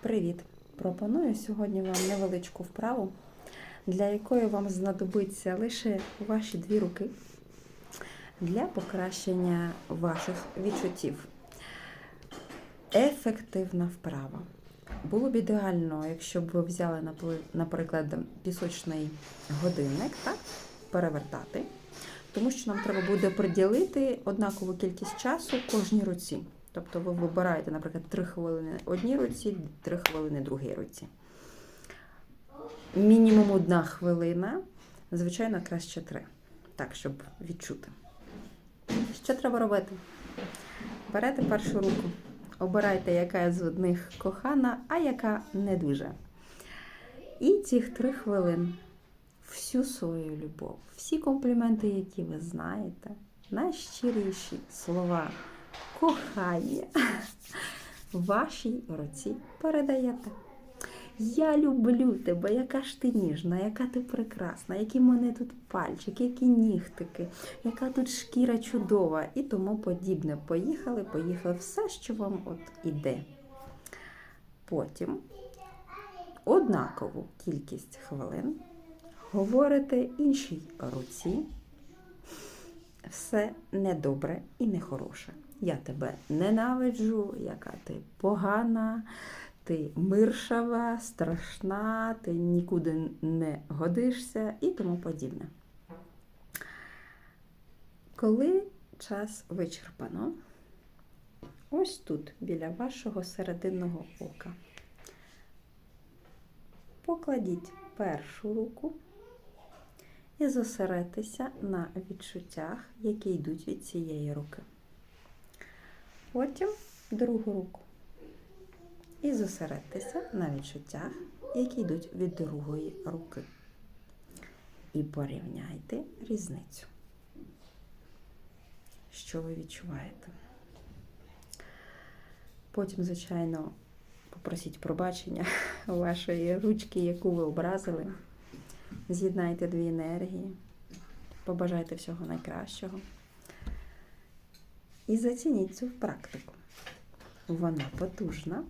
Привіт! Пропоную сьогодні вам невеличку вправу, для якої вам знадобиться лише ваші дві руки для покращення ваших відчуттів. Ефективна вправа. Було б ідеально, якщо б ви взяли, наприклад, пісочний годинник, так, перевертати, тому що нам треба буде приділити однакову кількість часу кожній руці. Тобто ви вибираєте, наприклад, 3 хвилини одній руці, 3 хвилини другій руці. Мінімум одна хвилина, звичайно, краще 3. Так, щоб відчути. Що треба робити? Берете першу руку, обирайте, яка з одних кохана, а яка не дуже. І цих 3 хвилин всю свою любов, всі компліменти, які ви знаєте, найщиріші слова кохання вашій руці передаєте. Я люблю тебе, яка ж ти ніжна, яка ти прекрасна, які в мене тут пальчики, які нігтики, яка тут шкіра чудова і тому подібне. Поїхали, поїхали, все, що вам от іде. Потім однакову кількість хвилин говорите іншій руці все недобре і нехороше. Я тебе ненавиджу, яка ти погана, ти миршава, страшна, ти нікуди не годишся і тому подібне. Коли час вичерпано, ось тут, біля вашого серединного ока, покладіть першу руку і зосередьтеся на відчуттях, які йдуть від цієї руки. Потім другу руку. І зосередьтеся на відчуттях, які йдуть від другої руки. І порівняйте різницю. Що ви відчуваєте? Потім, звичайно, попросіть пробачення вашої ручки, яку ви образили. З'єднайте дві енергії, побажайте всього найкращого. І зацініть цю практику. Вона потужна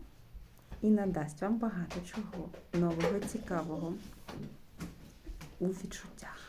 і надасть вам багато чого нового, цікавого у відчуттях.